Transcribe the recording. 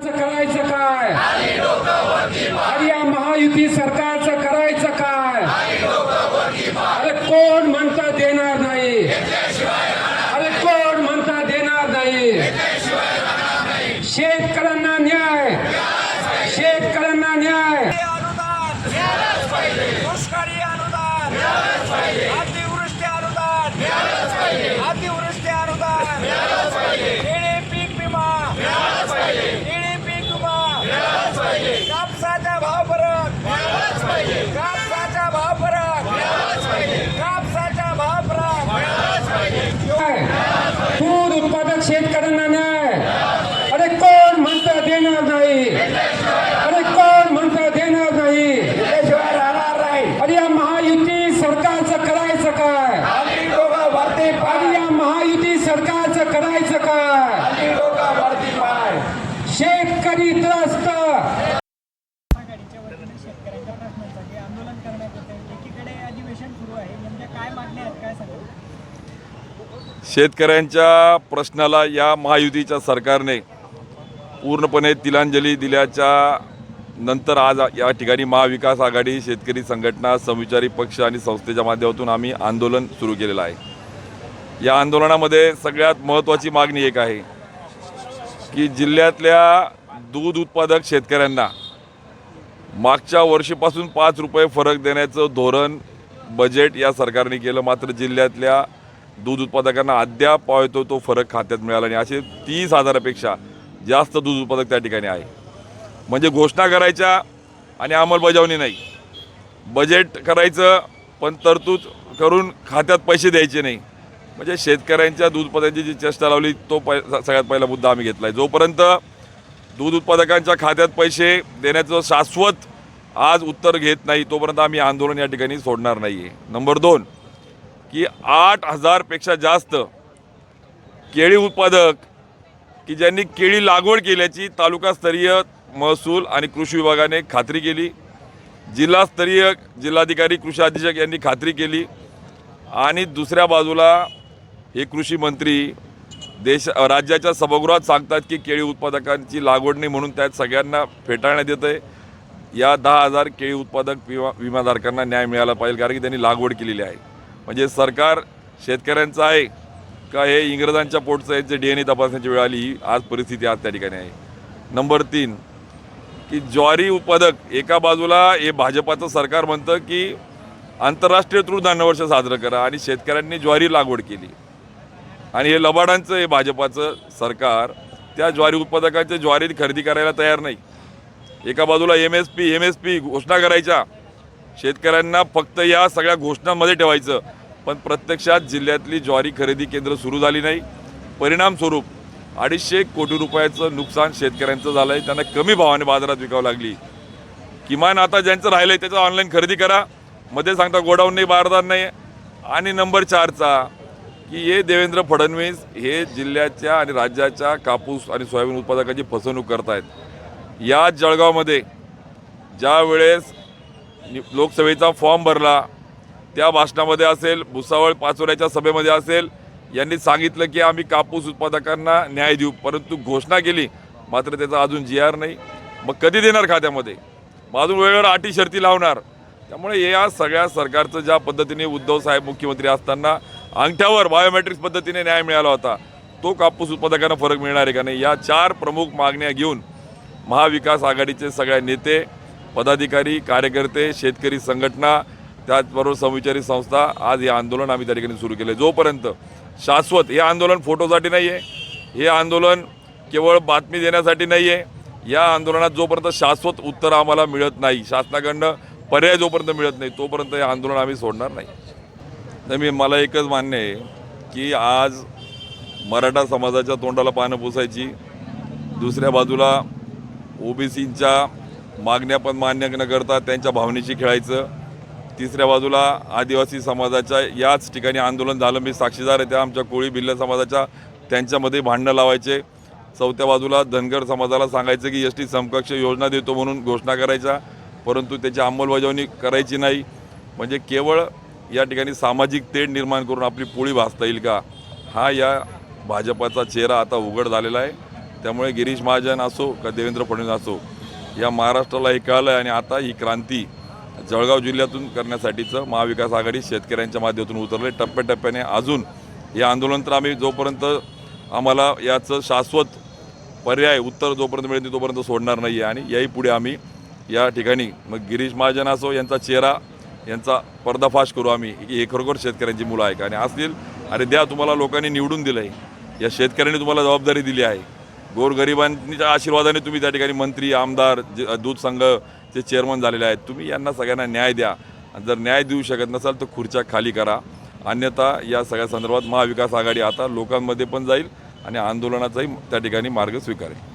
करायचं काय? अरे या महायुती सरकारचं करायचं काय? अरे कोण म्हणता देणार नाही? अरे कोण म्हणता देणार नाही? शेतकऱ्यांना न्याय! शेतकऱ्यांना न्याय! कापसाचा भाव फरक. कापसाचा भाव फरक. कापसाचा भाव फरक. दूध उत्पादक शेतकऱ्यांना न्याय. अरे कोण म्हणता देणार नाही? अरे कोण म्हणता देणार नाही? त्याशिवाय राहणार नाही. अरे या महायुती सरकारचं करायचं काय? आम्ही दोघं भरती अरे या महायुती सरकारचं करायचं काय आम्ही दोघं भरती पाय शेतकरी त्रस्त आघाडीच्या वतीने शेतकऱ्यांच्या प्रश्नांसाठी आंदोलन करण्यात येते एकीकडे अधिवेशन सुरू आहे नेमक्या काय मागण्या आहेत काय सांगाल शेतकऱ्यांच्या प्रश्नाला या महायुतीच्या सरकारने पूर्णपणे तिलांजली दिल्याच्या नंतर आज या ठिकाणी महाविकास आघाडी शेतकरी संघटना समविचारी पक्ष आणि संस्थेच्या माध्यमातून आम्ही आंदोलन सुरू केलेलं आहे. या आंदोलनामध्ये सगळ्यात महत्त्वाची मागणी एक आहे की जिल्ह्यातल्या दूध उत्पादक शेतकऱ्यांना मागच्या वर्षीपासून पाच रुपये फरक देण्याचं धोरण बजेट या सरकारने केलं. मात्र जिल्ह्यातल्या दूध उत्पादकांना अद्याप पाहतो तो फरक खात्यात मिळाला नाही. असे तीस हजारापेक्षा जास्त दूध उत्पादक त्या ठिकाणी आहे. म्हणजे घोषणा करायच्या आणि अंमलबजावणी नाही. बजेट करायचं पण तरतूद करून खात्यात पैसे द्यायचे नाही. म्हणजे शेतकऱ्यांच्या दूध उत्पादनाची जी चेष्टा लावली तो पै सगळ्यात पहिला मुद्दा आम्ही घेतला आहे जोपर्यंत दूध उत्पादकांच्या खात्यात पैसे देण्याचं शाश्वत आज उत्तर घेत नाही तोपर्यंत आम्ही आंदोलन या ठिकाणी सोडणार नाही आहे नंबर दोन की आठ हजारपेक्षा जास्त केळी उत्पादक की ज्यांनी केळी लागवड केल्याची तालुकास्तरीय महसूल आणि कृषी विभागाने खात्री केली. जिल्हास्तरीय जिल्हाधिकारी कृषी अधीक्षक यांनी खात्री केली. आणि दुसऱ्या बाजूला हे कृषी मंत्री देश राज्याच्या सभागृहात सांगतात की केळी उत्पादकांची लागवड नाही म्हणून त्यात सगळ्यांना फेटाळण्यात येतं आहे या दहा हजार केळी उत्पादक विमा विमाधारकांना न्याय मिळाला पाहिजे कारण की त्यांनी लागवड केलेली आहे. म्हणजे सरकार शेतकऱ्यांचं आहे का हे इंग्रजांच्या पोटचं आहे जे डी एन ए तपासण्याची वेळ आली ही आज परिस्थिती आज त्या ठिकाणी आहे. नंबर तीन की ज्वारी उत्पादक एका बाजूला हे भाजपाचं सरकार म्हणतं की आंतरराष्ट्रीय तृणधान्य वर्ष साजरं करा आणि शेतकऱ्यांनी ज्वारी लागवड केली. आणि हे लबाडांचं हे भाजपाचं सरकार त्या ज्वारी उत्पादकांच्या ज्वारी खरेदी करायला तयार नाही. एका बाजूला M S P M S P घोषणा करायच्या शेतकऱ्यांना फक्त या सगळ्या घोषणांमध्ये ठेवायचं. पण प्रत्यक्षात जिल्ह्यातली ज्वारी खरेदी केंद्र सुरू झाली नाही. परिणामस्वरूप अडीचशे कोटी रुपयाचं नुकसान शेतकऱ्यांचं झालं आहे त्यांना कमी भावाने बाजारात विकावं लागली. किमान आता ज्यांचं राहिलं आहे त्याचं ऑनलाईन खरेदी करा. मध्ये सांगता गोडाऊन नाही बारदार नाही आणि नंबर चारचा की हे देवेंद्र फडणवीस हे जिल्ह्याच्या आणि राज्याच्या कापूस आणि सोयाबीन उत्पादकाची फसवणूक करतायत. या जळगावमध्ये ज्या वेळेस नि- लोकसभेचा फॉर्म भरला त्या भाषणामध्ये असेल भुसावळ पाचोऱ्याच्या सभेमध्ये असेल यांनी सांगितलं की आम्ही कापूस उत्पादकांना न्याय देऊ परंतु घोषणा केली मात्र त्याचा अजून जी आर नाही. मग कधी देणार खात्यामध्ये? मग अजून वेळेवर अटी शर्ती लावणार. त्यामुळे या सगळ्या सरकारचं ज्या पद्धतीने उद्धव साहेब मुख्यमंत्री असताना अंगठ्यावर बायोमेट्रिक्स पद्धतीने न्याय मिळाला होता तो कापूस उत्पादकांना फरक मिळणार आहे का नाही? या चार प्रमुख मागण्या घेऊन महाविकास आघाडीचे सगळे नेते पदाधिकारी कार्यकर्ते शेतकरी संघटना त्याचबरोबर समविचारी संस्था आज हे आंदोलन आम्ही त्या ठिकाणी सुरू केले जोपर्यंत शाश्वत हे आंदोलन फोटोसाठी नाही आहे हे आंदोलन केवळ बातमी देण्यासाठी नाही आहे या आंदोलनात जोपर्यंत शाश्वत उत्तर आम्हाला मिळत नाही शासनाकडनं पर्याय जोपर्यंत मिळत नाही तोपर्यंत हे आंदोलन आम्ही सोडणार नाही. तर मी मला एकच मान्य आहे की आज मराठा समाजाच्या तोंडाला पानं पुसायची दुसऱ्या बाजूला ओबीसींच्या मागण्या पण मान्य न करता त्यांच्या भावनेशी खेळायचं. तिसऱ्या बाजूला आदिवासी समाजाच्या याच ठिकाणी आंदोलन झालं. मी साक्षीदार आहे त्या आमच्या कोळी भिल्ल समाजाच्या त्यांच्यामध्ये भांडणं लावायचे. चौथ्या बाजूला धनगर समाजाला सांगायचं की एस टी समकक्ष योजना देतो म्हणून घोषणा करायच्या. परंतु त्याची अंमलबजावणी करायची नाही. म्हणजे केवळ या ठिकाणी सामाजिक तेढ निर्माण करून आपली पोळी भासता येईल का? हा या भाजपाचा चेहरा आता उघड झालेला आहे. त्यामुळे गिरीश महाजन असो का देवेंद्र फडणवीस असो या महाराष्ट्राला हे कळलं आहे आणि आता ही क्रांती जळगाव जिल्ह्यातून करण्यासाठीचं महाविकास आघाडी शेतकऱ्यांच्या माध्यमातून उतरले टप्प्याटप्प्याने अजून हे आंदोलन तर आम्ही जोपर्यंत आम्हाला याचं शाश्वत पर्याय उत्तर जोपर्यंत मिळेल तोपर्यंत सोडणार नाही आहे आणि याही पुढे आम्ही या ठिकाणी मग गिरीश महाजन असो यांचा चेहरा यांचा पर्दाफाश करू आम्ही. की हे खरोखर शेतकऱ्यांची मुलं आहे का आणि असतील अरे द्या तुम्हाला लोकांनी निवडून दिलं आहे या शेतकऱ्यांनी तुम्हाला जबाबदारी दिली आहे. गोरगरिबांच्या आशीर्वादाने तुम्ही त्या ठिकाणी मंत्री आमदार जे दूध संघचे चेअरमन झालेले आहेत. तुम्ही यांना सगळ्यांना न्याय द्या. आणि जर न्याय देऊ शकत नसाल तर खुर्च्या खाली करा. अन्यथा या सगळ्या संदर्भात महाविकास आघाडी आता लोकांमध्ये पण जाईल आणि आंदोलनाचाही त्या ठिकाणी मार्ग स्वीकारेल.